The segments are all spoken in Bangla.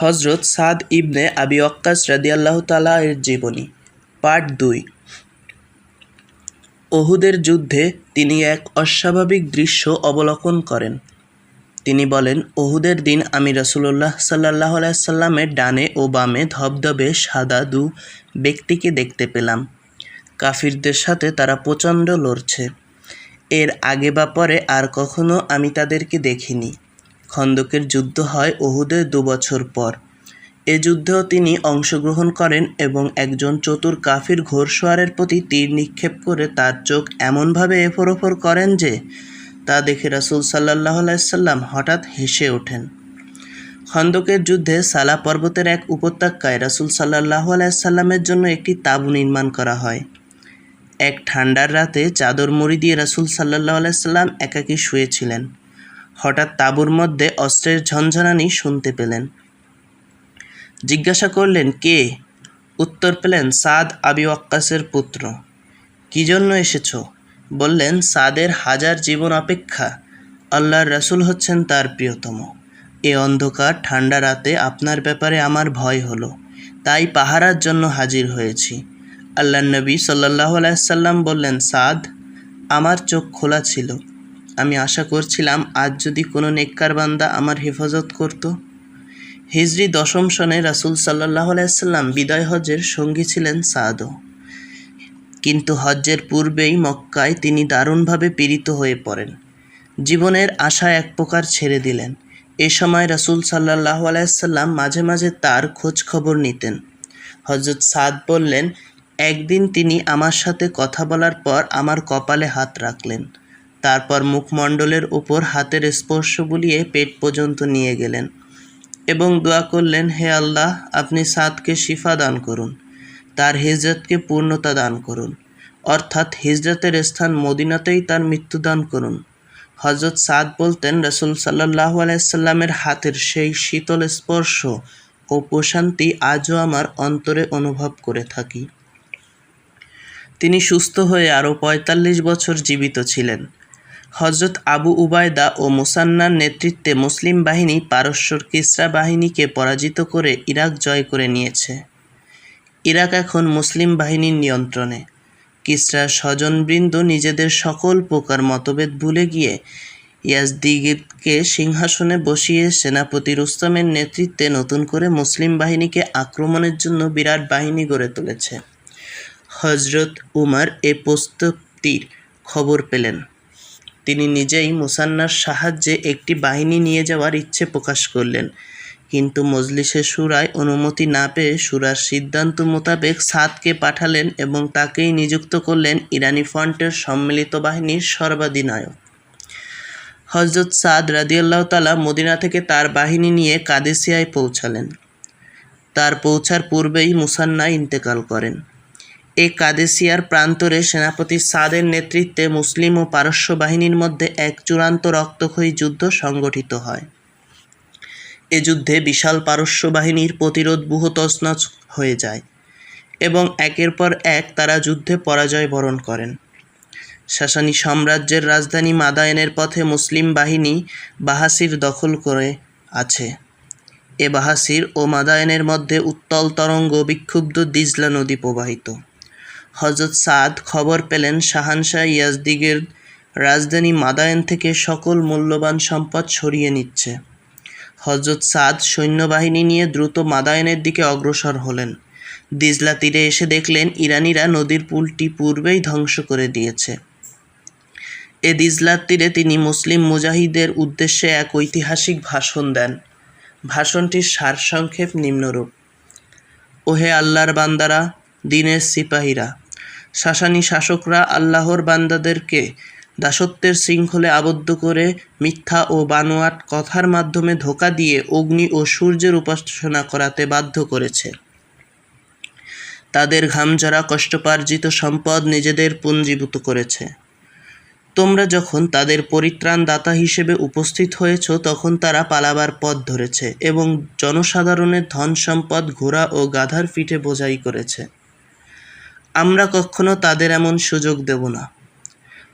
হজরত সাদ ইবনে আবি ওয়াক্কাস রাদিয়াল্লাহ তালা এর জীবনী, পার্ট দুই। ওহুদের যুদ্ধে তিনি এক অস্বাভাবিক দৃশ্য অবলোকন করেন। তিনি বলেন, ওহুদের দিন আমি রসুল্লাহ সাল্লাহ সাল্লামের ডানে ও বামে ধবধবে, সাদা দু ব্যক্তিকে দেখতে পেলাম। কাফিরদের সাথে তারা প্রচণ্ড লড়ছে। এর আগে বা পরে আর কখনো আমি তাদেরকে দেখিনি। খন্দকের যুদ্ধ হয় ওহুদের দু বছর পর। এ যুদ্ধেও তিনি অংশগ্রহণ করেন এবং একজন চতুর কাফির ঘোড়সওয়ারের প্রতি তীর নিক্ষেপ করে তার চোখ এমনভাবে এফর ওফর করেন যে, তা দেখে রাসুল সাল্লাহ সাল্লাম হঠাৎ হেসে ওঠেন। খন্দকের যুদ্ধে সালা পর্বতের এক উপত্যকায় রাসুল সাল্লাহ সাল্লামের জন্য একটি তাঁবু নির্মাণ করা হয়। এক ঠান্ডার রাতে চাদর মুড়ি দিয়ে রাসুল সাল্লাহ সাল্লাম একাকী শুয়েছিলেন। হঠাৎ তাঁবুর মধ্যে অস্ত্রের ঝনঝনানি শুনতে পেলেন। জিজ্ঞাসা করলেন, কে? উত্তর পেলেন, সাদ আবি ওয়াক্কাসের পুত্র। কি জন্য এসেছ? বললেন, সাদের হাজার জীবন অপেক্ষা। আল্লাহর রাসুল হচ্ছেন তার প্রিয়তম। এ অন্ধকার, ঠান্ডা রাতে আপনার ব্যাপারে আমার ভয় হলো। তাই পাহারার জন্য হাজির হয়েছি। আল্লাহ নবী সাল্লাহ আলাইসাল্লাম বললেন, সাদ, আমার চোখ খোলা ছিল। আমি আশা করছিলাম আজ যদি কোনো নেককার বান্দা আমার হেফাজত করত। হিজরি দশম সনে রাসুল সাল্লাহ আলাইসাল্লাম বিদায় হজের সঙ্গী ছিলেন সাদও। কিন্তু হজ্জের পূর্বেই মক্কায় তিনি দারুণভাবে পীড়িত হয়ে পড়েন। জীবনের আশা এক প্রকার ছেড়ে দিলেন। এ সময় রাসুল সাল্লাহ আলাইসাল্লাম মাঝে মাঝে তার খোঁজ খবর নিতেন। হজরত সাদ বললেন, একদিন তিনি আমার সাথে কথা বলার পর আমার কপালে হাত রাখলেন। তারপর মুখমণ্ডলের উপর হাতের স্পর্শ বুলিয়ে পেট পর্যন্ত নিয়ে গেলেন এবং দোয়া করলেন, হে আল্লাহ, আপনি সাদকে শিফা দান করুন, তার হিজরতকে পূর্ণতা দান করুন। অর্থাৎ হিজরতের স্থান মদিনাতেই তার মৃত্যু দান করুন। হজরত সাদ বলতেন, রসুল সাল্লাহ আলাইসাল্লামের হাতের সেই শীতল স্পর্শ ও প্রশান্তি আজও আমার অন্তরে অনুভব করে থাকি। তিনি সুস্থ হয়ে আরও পঁয়তাল্লিশ বছর জীবিত ছিলেন। হজরত আবু উবায়দা ও মুসান্নার নেতৃত্বে মুসলিম বাহিনী পারস্যর কিসরা বাহিনীকে পরাজিত করে ইরাক জয় করে নিয়েছে। ইরাক এখন মুসলিম বাহিনীর নিয়ন্ত্রণে। কিসরার স্বজনবৃন্দ নিজেদের সকল প্রকার মতভেদ ভুলে গিয়ে ইয়াজদিগিদকে সিংহাসনে বসিয়ে সেনাপতি রুস্তমের নেতৃত্বে নতুন করে মুসলিম বাহিনীকে আক্রমণের জন্য বিরাট বাহিনী গড়ে তুলেছে। হজরত উমার এ প্রস্তুতির খবর পেলেন। তিনি নিজেই মুসান্নার সাহায্যে একটি বাহিনী নিয়ে যাওয়ার ইচ্ছে প্রকাশ করলেন। কিন্তু মজলিসের সুরায় অনুমতি না পেয়ে সুরার সিদ্ধান্ত মোতাবেক সাদকে পাঠালেন এবং তাকেই নিযুক্ত করলেন ইরানি ফ্রন্টের সম্মিলিত বাহিনীর সর্বাধিনায়ক। হজরত সাদ রাদিয়াল্লাহ তালা মদিনা থেকে তার বাহিনী নিয়ে কাদেসিয়ায় পৌঁছালেন। তার পৌঁছার পূর্বেই মুসান্না ইন্তেকাল করেন। এ কাদেসিয়ার প্রান্তরে সেনাপতি সাদের নেতৃত্বে মুসলিম ও পারস্য বাহিনীর মধ্যে এক চূড়ান্ত রক্তক্ষয়ী যুদ্ধ সংগঠিত হয়। এ যুদ্ধে বিশাল পারস্য বাহিনীর প্রতিরোধ বুহতসনচ হয়ে যায় এবং একের পর এক তারা যুদ্ধে পরাজয় বরণ করেন। শাসানী সাম্রাজ্যের রাজধানী মাদায়েনের পথে মুসলিম বাহিনী বাহাসির দখল করে আছে। এ বাহাসির ও মাদায়েনের মধ্যে উত্তল তরঙ্গ বিক্ষুব্ধ দিজলা নদী প্রবাহিত। হজরত সাদ খবর পেলেন শাহানশাহ ইয়াজদিগের রাজধানী মাদায়েন থেকে সকল মূল্যবান সম্পদ সরিয়ে নিচ্ছে। হজরত সাদ সৈন্যবাহিনী নিয়ে দ্রুত মাদায়েনের দিকে অগ্রসর হলেন। দিজলা তীরে এসে দেখলেন ইরানিরা নদীর পুলটি পূর্বেই ধ্বংস করে দিয়েছে। এ দিজলার তীরে তিনি মুসলিম মুজাহিদের উদ্দেশ্যে এক ঐতিহাসিক ভাষণ দেন। ভাষণটির সারসংক্ষেপ নিম্নরূপ। ওহে আল্লাহর বান্দারা, দিনের সিপাহীরা শাসানী শাসকরা আল্লাহর বান্দাদেরকে দাসত্বের শৃঙ্খলে আবদ্ধ করে মিথ্যা ও বানোয়াট কথার মাধ্যমে ধোকা দিয়ে অগ্নি ও সূর্যের উপাসনা করাতে বাধ্য করেছে। তাদের ঘামঝরা কষ্টপার্জিত সম্পদ নিজেদের পুঞ্জীভূত করেছে। তোমরা যখন তাদের পরিত্রাণ দাতা হিসেবে উপস্থিত হয়েছ, তখন তারা পালাবার পথ ধরেছে এবং জনসাধারণের ধন সম্পদ ঘোড়া ও গাধার পিঠে বোঝাই করেছে। আমরা কখনো তাদের এমন সুযোগ দেব না।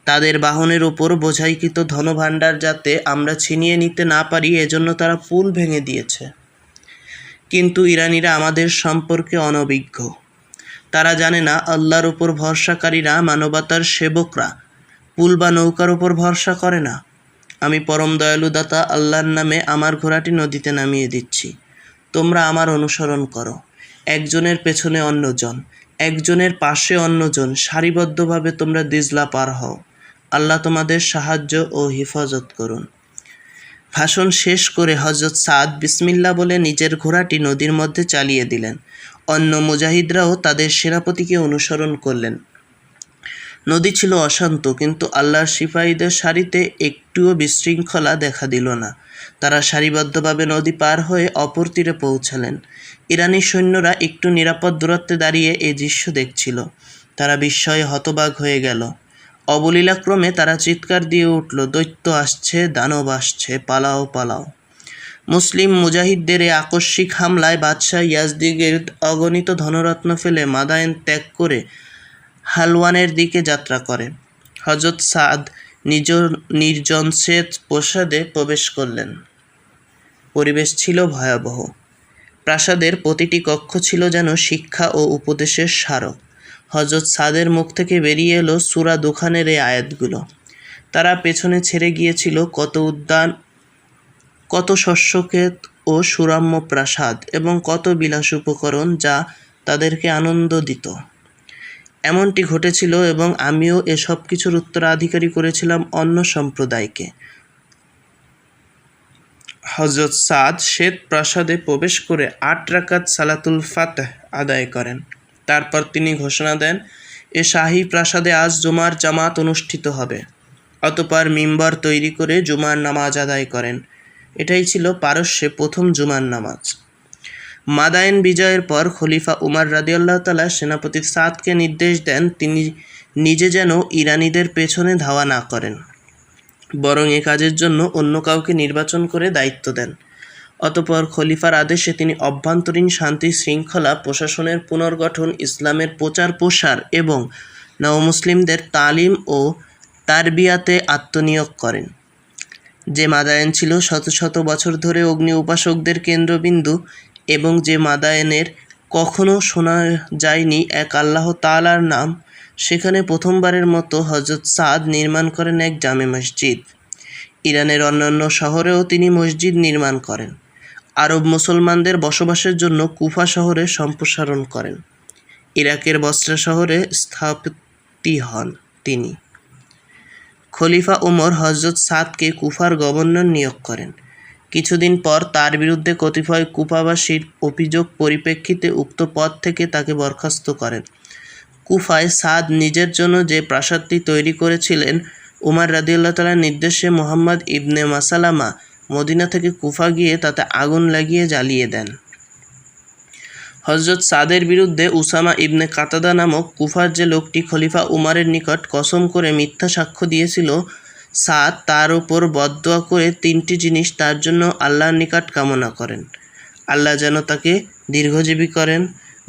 তাদের বাহনের ওপর বোঝাইকৃত ধনভাণ্ডার যাতে আমরা ছিনিয়ে নিতে না পারি, এজন্য তারা পুল ভেঙে দিয়েছে। কিন্তু ইরানিরা আমাদের সম্পর্কে অনভিজ্ঞ। তারা জানে না আল্লাহর উপর ভরসাকারীরা, মানবতার সেবকরা। পুল বা নৌকার উপর ভরসা করে না। আমি পরম দয়ালু দাতা আল্লাহর নামে আমার ঘোড়াটি নদীতে নামিয়ে দিচ্ছি। তোমরা আমার অনুসরণ করো। একজনের পেছনে অন্যজন। একজনের পাশে অন্যজন, সারিবদ্ধভাবে তোমরা দিজলা পার হও। আল্লাহ তোমাদের সাহায্য ও হেফাজত করুন। ভাষণ শেষ করে হজরত সাদ বিসমিল্লা বলে নিজের ঘোড়াটি নদীর মধ্যে চালিয়ে দিলেন। অন্য মুজাহিদরাও তাদের সেনাপতিকে অনুসরণ করলেন। নদী ছিল অশান্ত, কিন্তু আল্লাহর সিপাহীদের সারিতে একটুও বিশৃঙ্খলা দেখা দিল না। তারা সারিবদ্ধভাবে নদী পার হয়ে অপর তীরে পৌঁছালেন। ইরানি সৈন্যরা একটু নিরাপদ দূরত্বে দাঁড়িয়ে এই দৃশ্য দেখছিল। তারা বিস্ময়ে হতবাক হয়ে গেল। অবলীলাক্রমে তারা চিৎকার দিয়ে উঠল, দৈত্য আসছে, দানব আসছে, পালাও পালাও। মুসলিম মুজাহিদদের এই আকস্মিক হামলায় বাদশাহ ইয়াজদিগের অগণিত ধনরত্ন ফেলে মাদায়েন ত্যাগ করে হালওয়ানের দিকে যাত্রা করে হজরত সাদ নিজ নির্জন শ্বেত প্রসাদে প্রবেশ করলেন। পরিবেশ ছিল ভয়াবহ। প্রাসাদের প্রতিটি কক্ষ ছিল যেন শিক্ষা ও উপদেশের স্মারক। হজরত সাদের মুখ থেকে বেরিয়ে এলো সুরা দোকানের এই আয়াতগুলো। তারা পেছনে ছেড়ে গিয়েছিল কত উদ্যান, কত শস্যক্ষেত ও সুরাম্য প্রাসাদ এবং কত বিলাস উপকরণ যা তাদেরকে আনন্দ দিত। এমনটি ঘটেছিল এবং আমিও এসব কিছুর উত্তরাধিকারী করেছিলাম অন্য সম্প্রদায়কে। হজরত সাদ শ্বেত প্রাসাদে প্রবেশ করে আট রাকাত সালাতুল ফাতহ আদায় করেন। তারপর তিনি ঘোষণা দেন, এ শাহী প্রাসাদে আজ জুমার জামাত অনুষ্ঠিত হবে। অতপর মিম্বর তৈরি করে জুমার নামাজ আদায় করেন। এটাই ছিল পারস্যে প্রথম জুমার নামাজ। মাদায়েন বিজয়ের পর খলিফা উমার রাদিয়াল্লাহ তালা সেনাপতি সাদকে নির্দেশ দেন তিনি নিজে যেন ইরানিদের পেছনে ধাওয়া না করেন, বরং এ কাজের জন্য অন্য কাউকে নির্বাচন করে দায়িত্ব দেন। অতপর খলিফার আদেশে তিনি অভ্যন্তরীণ শান্তি শৃঙ্খলা, প্রশাসনের পুনর্গঠন, ইসলামের প্রচার প্রসার এবং নবমুসলিমদের তালিম ও তারবিয়াতে আত্মনিয়োগ করেন। যে মাদায়েন ছিল শত শত বছর ধরে অগ্নি উপাসকদের কেন্দ্রবিন্দু এবং যে মাদায়েনের কখনো শোনা যায়নি এক আল্লাহ তালার নাম, সেখানে প্রথমবারের মতো হজরত সাদ নির্মাণ করেন এক জামে মসজিদ। ইরানের অন্যান্য শহরেও তিনি মসজিদ নির্মাণ করেন। আরব মুসলমানদের বসবাসের জন্য কুফা শহরে সম্প্রসারণ করেন। ইরাকের বস্ত্রা শহরে স্থাপতি হন তিনি। খলিফা ওমর হজরত সাদকে কুফার গভর্নর নিয়োগ করেন। কিছুদিন পর তার বিরুদ্ধে কতিপয় কুফাবাসীর অভিযোগ পরিপ্রেক্ষিতে উক্ত পদ থেকে তাকে বরখাস্ত করেন। কুফায় সাদ নিজের জন্য যে প্রাসাদটি তৈরি করেছিলেন, উমার রাদিউল্লাহ তালার নির্দেশে মোহাম্মদ ইবনে মাসালামা মদিনা থেকে কুফা গিয়ে তাতে আগুন লাগিয়ে জ্বালিয়ে দেন। হজরত সাদের বিরুদ্ধে উসামা ইবনে কাতাদা নামক কুফার যে লোকটি খলিফা উমারের নিকট কসম করে মিথ্যা সাক্ষ্য দিয়েছিল সাদ তার উপর বদদোয়া করে তিনটি জিনিস তার জন্য আল্লাহর নিকট কামনা করেন। আল্লাহ যেন তাকে দীর্ঘজীবী করেন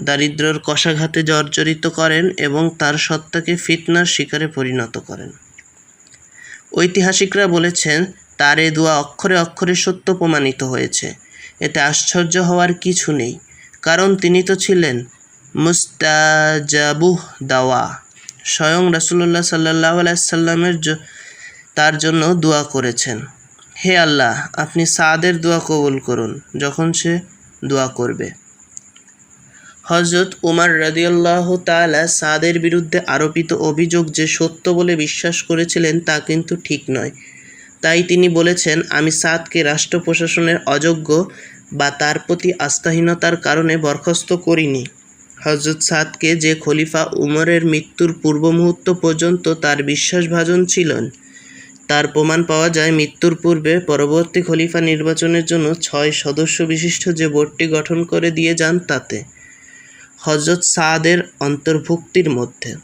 দারিদ্রর কষাঘাতে জর্জরিত করেন এবং তার সত্তাকে ফিতনার শিকারে পরিণত করেন। ঐতিহাসিকরা বলেছেন, তার এ দোয়া অক্ষরে অক্ষরে সত্য প্রমাণিত হয়েছে। এতে আশ্চর্য হওয়ার কিছু নেই, কারণ তিনি তো ছিলেন মুস্তাজাবুহ দাওয়া। স্বয়ং রাসুল্লাহ সাল্লাহ আলাইসাল্লামের তার জন্য দোয়া করেছেন। হে আল্লাহ, আপনি সাদের দোয়া কবুল করুন যখন সে দোয়া করবে। হজরত উমার রাদিয়াল্লাহ তালা সাদের বিরুদ্ধে আরোপিত অভিযোগ যে সত্য বলে বিশ্বাস করেছিলেন তা কিন্তু ঠিক নয়। তাই তিনি বলেছেন, আমি সাদকে রাষ্ট্র প্রশাসনের অযোগ্য বা তার প্রতি আস্থাহীনতার কারণে বরখাস্ত করিনি। হজরত সাদকে যে খলিফা উমরের মৃত্যুর পূর্ব মুহূর্ত পর্যন্ত তার বিশ্বাসভাজন ছিলেন তার প্রমাণ পাওয়া যায় মৃত্যুর পূর্বে পরবর্তী খলিফা নির্বাচনের জন্য ছয় সদস্য বিশিষ্ট যে বোর্ডটি গঠন করে দিয়ে যান তাতে। হজরত সাদের অন্তর্ভুক্তির মধ্যে।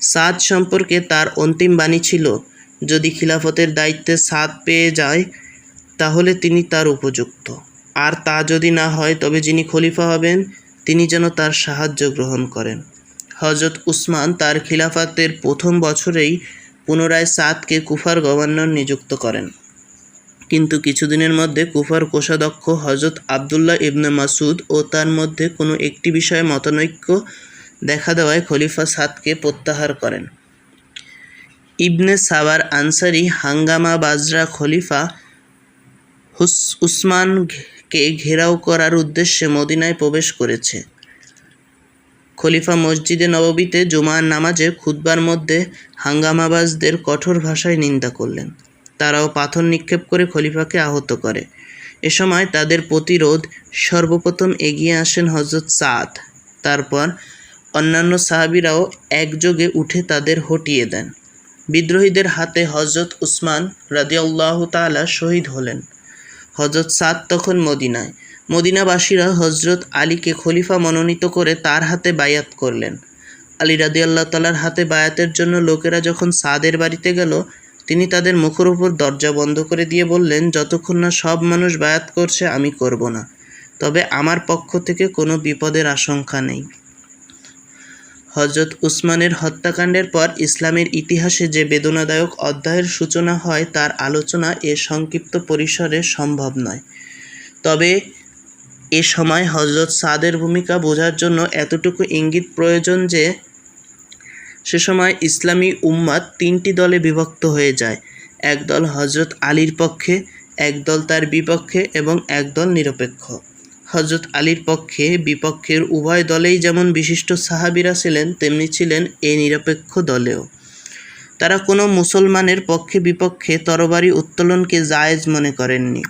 সাদ সম্পর্কে তার অন্তিম বাণী ছিল, যদি খিলাফতের দায়িত্বে সাদ পেয়ে যায়, তাহলে তিনি তার উপযুক্ত। আর তা যদি না হয়, তবে যিনি খলিফা হবেন, তিনি যেন তার সাহায্য গ্রহণ করেন। হজরত উসমান তার খিলাফতের প্রথম বছরেই পুনরায় সাদকে কুফার গভর্নর নিযুক্ত করেন। কিন্তু কিছুদিনের মধ্যে কুফার কোষাধ্যক্ষ হজরত আবদুল্লাহ ইবনে মাসুদ ও তার মধ্যে কোনো একটি বিষয়ে মতানৈক্য দেখা দেওয়ায় খলিফা সাদকে প্রত্যাহার করেন। ইবনে সাবার আনসারি হাঙ্গামা বাজরা খলিফা হুস, উসমানকে ঘেরাও করার উদ্দেশ্যে মদিনায় প্রবেশ করেছে। খলিফা মসজিদে নববীতে জুমার নামাজে খুতবার মধ্যে হাঙ্গামাবাজদের কঠোর ভাষায় নিন্দা করলেন। তারাও পাথর নিক্ষেপ করে খলিফাকে আহত করে। এ সময় তাদের প্রতিরোধ সর্বপ্রথম এগিয়ে আসেন হজরত সাদ তারপর অন্যান্য সাহাবিরাও একযোগে উঠে তাদের হটিয়ে দেন। বিদ্রোহীদের হাতে হজরত উসমান রাদিয়াল্লাহ তাআলা শহীদ হলেন। হজরত সাদ তখন মদিনায়। মদিনাবাসীরা হজরত আলীকে খলিফা মনোনীত করে তার হাতে বায়াত করলেন। আলী রাদি আল্লাহ তালার হাতে বায়াতের জন্য লোকেরা যখন সাদের বাড়িতে গেল, তিনি তাদের মুখের উপর দরজা বন্ধ করে দিয়ে বললেন, যতক্ষণ না সব মানুষ বায়াত করছে, আমি করব না। তবে আমার পক্ষ থেকে কোনো বিপদের আশঙ্কা নেই। হজরত উসমানের হত্যাকাণ্ডের পর ইসলামের ইতিহাসে যে বেদনাদায়ক অধ্যায়ের সূচনা হয়, তার আলোচনা এ সংক্ষিপ্ত পরিসরে সম্ভব নয়। তবে এ সময় হজরত সাদের ভূমিকা বোঝার জন্য এতটুকু ইঙ্গিত প্রয়োজন যে, সে সময় ইসলামী উম্মাদ তিনটি দলে বিভক্ত হয়ে যায়। একদল হজরত আলীর পক্ষে, একদল তার বিপক্ষে এবং একদল নিরপেক্ষ। হজরত আলীর পক্ষে, বিপক্ষের উভয় দলেই যেমন বিশিষ্ট সাহাবিরা ছিলেন, তেমনি ছিলেন এ নিরপেক্ষ দলেও। তারা কোনো মুসলমানের পক্ষে বিপক্ষে তরবারি উত্তোলনকে জায়েজ মনে করেননি।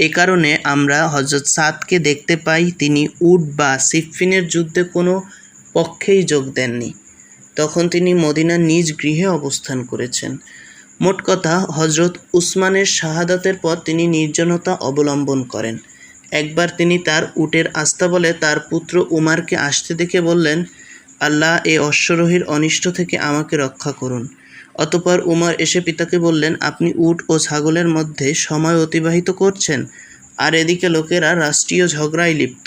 এ কারণে আমরা হজরত সাদকে দেখতে পাই, তিনি উড বা সিফিনের যুদ্ধে কোনো পক্ষেই যোগ দেননি। তখন তিনি মদিনার নিজ গৃহে অবস্থান করেছেন। মোট কথা হজরত উসমানের শাহাদাতের পর তিনি নির্জনতা অবলম্বন করেন। একবার তিনি তার উটের আস্তাবলে তার পুত্র উমারকে আসতে দেখে বললেন, আল্লাহ এ অশ্বরোহীর অনিষ্ট থেকে আমাকে রক্ষা করুন। অতপর উমর এসে পিতাকে বললেন, আপনি উট ও ছাগলের মধ্যে সময় অতিবাহিত করছেন, আর এদিকে লোকেরা রাষ্ট্রীয় ঝগড়ায় লিপ্ত।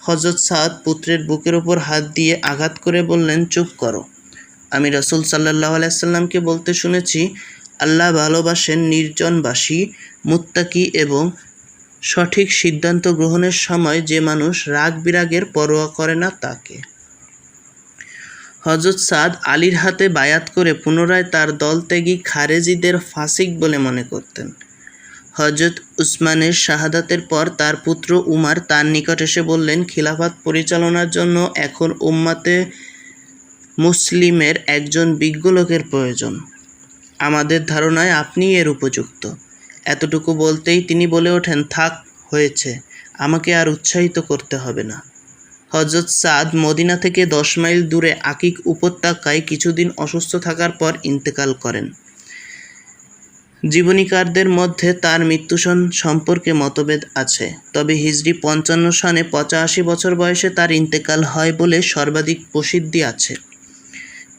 হজরত সাদ পুত্রের বুকের ওপর হাত দিয়ে আঘাত করে বললেন, চুপ করো। আমি রসুল সাল্লাহ আলাইসাল্লামকে বলতে শুনেছি, আল্লাহ ভালোবাসেন নির্জনবাসী, মুত্তাকি এবং সঠিক সিদ্ধান্ত গ্রহণের সময় যে মানুষ রাগ বিরাগের পরোয়া করে না, তাকে। হজরত সাদ আলীর হাতে বায়াত করে পুনরায় তার দল ত্যাগী খারেজিদের ফাসিক বলে মনে করতেন। হজরত উসমানের শাহাদাতের পর তার পুত্র উমার তার নিকট এসে বললেন, খিলাফত পরিচালনার জন্য এখন উম্মাতে মুসলিমের একজন বিজ্ঞ লোকের প্রয়োজন। আমাদের ধারণায় আপনি এর উপযুক্ত। এতটুকু বলতেই তিনি বলে ওঠেন, থাক, হয়েছে। আমাকে আর উৎসাহিত করতে হবে না। হজরত সাদ মদিনা থেকে দশ মাইল দূরে আকিক উপত্যকায় কিছুদিন অসুস্থ থাকার পর ইন্তেকাল করেন। জীবনীকারদের মধ্যে তার মৃত্যুসন সম্পর্কে মতভেদ আছে, তবে হিজরি পঞ্চান্ন সনে পঁচাশি বছর বয়সে তার ইন্তেকাল হয় বলে সর্বাধিক প্রসিদ্ধি আছে।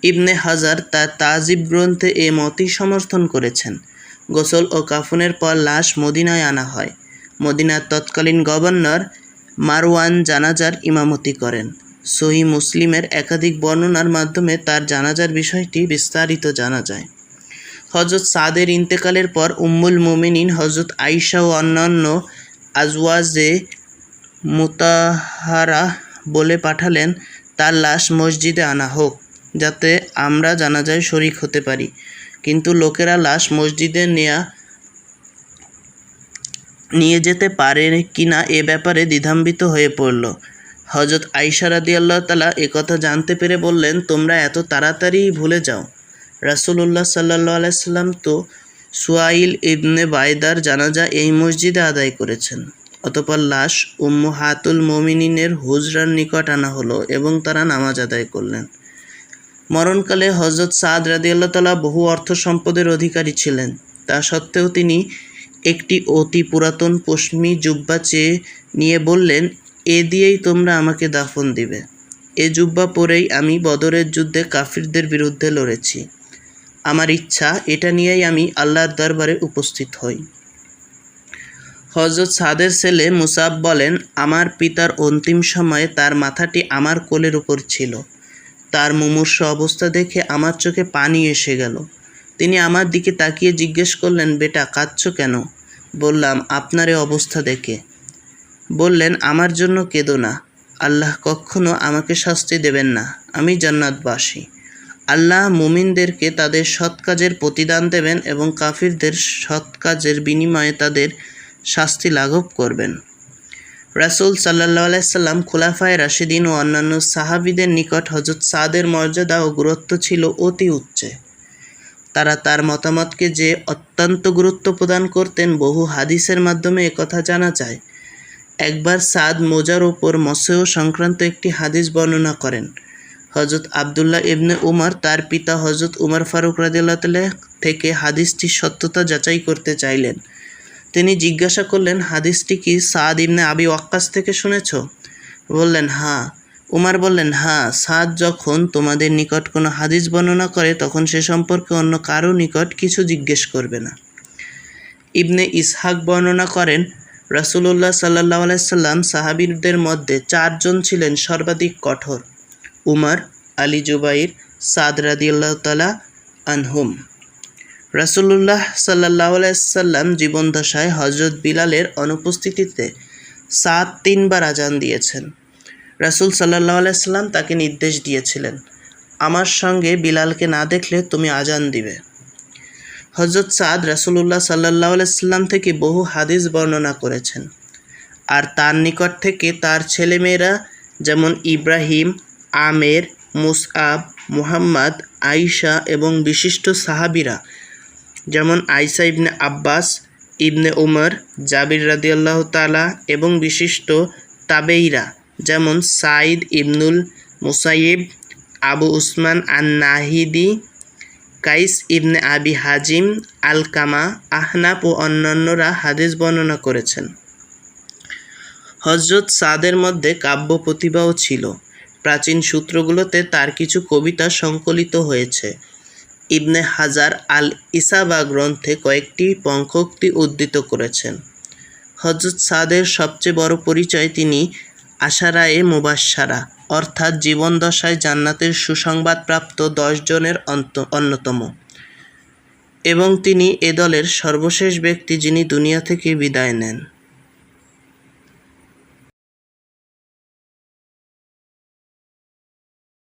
ইবনে হাজার তার তাজিব গ্রন্থে এ মতই সমর্থন করেছেন, গোসল ও কাফনের পর লাশ মদিনায় আনা হয়। মদিনার তৎকালীন গভর্নর মারওয়ান জানাজার ইমামতি করেন। সহি মুসলিমের একাধিক বর্ণনার মাধ্যমে তার জানাজার বিষয়টি বিস্তারিত জানা যায়। হজরত সাদের ইন্তেকালের পর উম্মুল মুমিনিন হজরত আইসা ও অন্যান্য আজওয়াজে মুতাহারা বলে পাঠালেন, তার লাশ মসজিদে আনা হোক, যাতে আমরা জানাজায় শরিক হতে পারি। কিন্তু লোকেরা লাশ মসজিদে নেয়া নিয়ে যেতে পারে কি না এ ব্যাপারে দ্বিধান্বিত হয়ে পড়ল। হজরত আইসা রাদি আল্লাহ তালা একথা জানতে পেরে বললেন, তোমরা এত তাড়াতাড়ি ভুলে যাও। রাসুল্লাহ সাল্লাহ আলাইসাল্লাম তো সুয়াইল ইবনে বায়দার জানাজা এই মসজিদে আদায় করেছেন। অতপর লাশ উম্মু হাতুল মমিনিনের হুজরার নিকট আনা হলো এবং তারা নামাজ আদায় করলেন। মরণকালে হজরত সাদ রাদিয়াল্লাহ তালা বহু অর্থ সম্পদের অধিকারী ছিলেন। তা সত্ত্বেও তিনি একটি অতি পুরাতন পশ্চিমী জুব্বা চেয়ে নিয়ে বললেন, এ দিয়েই তোমরা আমাকে দাফন দিবে। এ জুব্বা পরেই আমি বদরের যুদ্ধে কাফিরদের বিরুদ্ধে লড়েছি। আমার ইচ্ছা, এটা নিয়েই আমি আল্লাহর দরবারে উপস্থিত হই। হজরত সাদের ছেলে মুসাব বলেন, আমার পিতার অন্তিম সময়ে তার মাথাটি আমার কোলের উপর ছিল। তার মুমূর্ষ অবস্থা দেখে আমার চোখে পানি এসে গেল। তিনি আমার দিকে তাকিয়ে জিজ্ঞেস করলেন, বেটা, কাঁদছ কেন? বললাম, আপনার অবস্থা দেখে। বললেন, আমার জন্য কেঁদো না। আল্লাহ কখনো আমাকে শাস্তি দেবেন না। আমি জান্নাতবাসী। আল্লাহ মুমিনদেরকে তাদের সৎ কাজের প্রতিদান দেবেন এবং কাফিরদের সৎ কাজের বিনিময়ে তাদের শাস্তি লাঘব করবেন। রাসূল সাল্লাহ আলাইসাল্লাম খোলাফায় রাশিদিন ও অন্যান্য সাহাবিদের নিকট হজরত সাদের মর্যাদা ও গুরুত্ব ছিল অতি উচ্চে। তারা তার মতামতকে যে অত্যন্ত গুরুত্ব প্রদান করতেন বহু হাদিসের মাধ্যমে একথা জানা যায়। একবার সাদ মোজার ওপর মসেহ সংক্রান্ত একটি হাদিস বর্ণনা করেন। হজরত আবদুল্লাহ ইবনে উমর তার পিতা হজরত উমর ফারুক রাদিল্লাহ থেকে হাদিসটির সত্যতা যাচাই করতে চাইলেন। তিনি জিজ্ঞাসা করলেন, হাদিসটি কি সাদ ইবনে আবি ওয়াক্কাস থেকে শুনেছ? বললেন হ্যাঁ। উমার বললেন হ্যাঁ সাদ যখন তোমাদের নিকট কোনো হাদিস বর্ণনা করে, তখন সে সম্পর্কে অন্য কারও নিকট কিছু জিজ্ঞেস করবে না। ইবনে ইসহাক বর্ণনা করেন, রাসূলুল্লাহ সাল্লাহ আলাইসাল্লাম সাহাবীদের মধ্যে চারজন ছিলেন সর্বাধিক কঠোর, উমর, আলী জুবাইর, সাদ রাদিয়াল্লাহ তালা আনহুম। রাসূলুল্লাহ সাল্লাহ আলাইসাল্লাম জীবনদশায় হজরত বিলালের অনুপস্থিতিতে সাত তিনবার আজান দিয়েছেন। রাসূল সাল্লাহ আলাইসাল্লাম তাকে নির্দেশ দিয়েছিলেন, আমার সঙ্গে বিলালকে না দেখলে তুমি আজান দিবে। হজরত সাদ রাসূলুল্লাহ সাল্লাহ আলাইসাল্লাম থেকে বহু হাদিস বর্ণনা করেছেন। আর তার নিকট থেকে তার ছেলেমেয়েরা যেমন ইব্রাহিম, আমের, মুসআব, মুহাম্মদ আইসা এবং বিশিষ্ট সাহাবিরা, যেমন আইসা ইবনে আব্বাস, ইবনে উমর, জাবির রাদিয়াল্লাহ তালা এবং বিশিষ্ট তাবেইরা যেমন সাইদ ইবনুল মুসাইব আবু উসমান আন নাহিদি কাইস ইবনে আবি হাজিম, আলকামা আহনাপ ও অন্যান্যরা হাদিস বর্ণনা করেছেন। হজরত সাদের মধ্যে কাব্য প্রতিভাও ছিল। প্রাচীন সূত্রগুলোতে তার কিছু কবিতা সংকলিত হয়েছে। ইবনে হাজার আল ইসাবা গ্রন্থে কয়েকটি পঙ্খোক্তি উদ্ধৃত করেছেন। হজরত সাদের সবচেয়ে বড় পরিচয় তিনি আশারায়ে মুবাসারা অর্থাৎ জীবনদশায় জান্নাতের সুসংবাদপ্রাপ্ত জনের অন্ত, অন্যতম। এবং তিনি এ দলের সর্বশেষ ব্যক্তি যিনি দুনিয়া থেকে বিদায় নেন।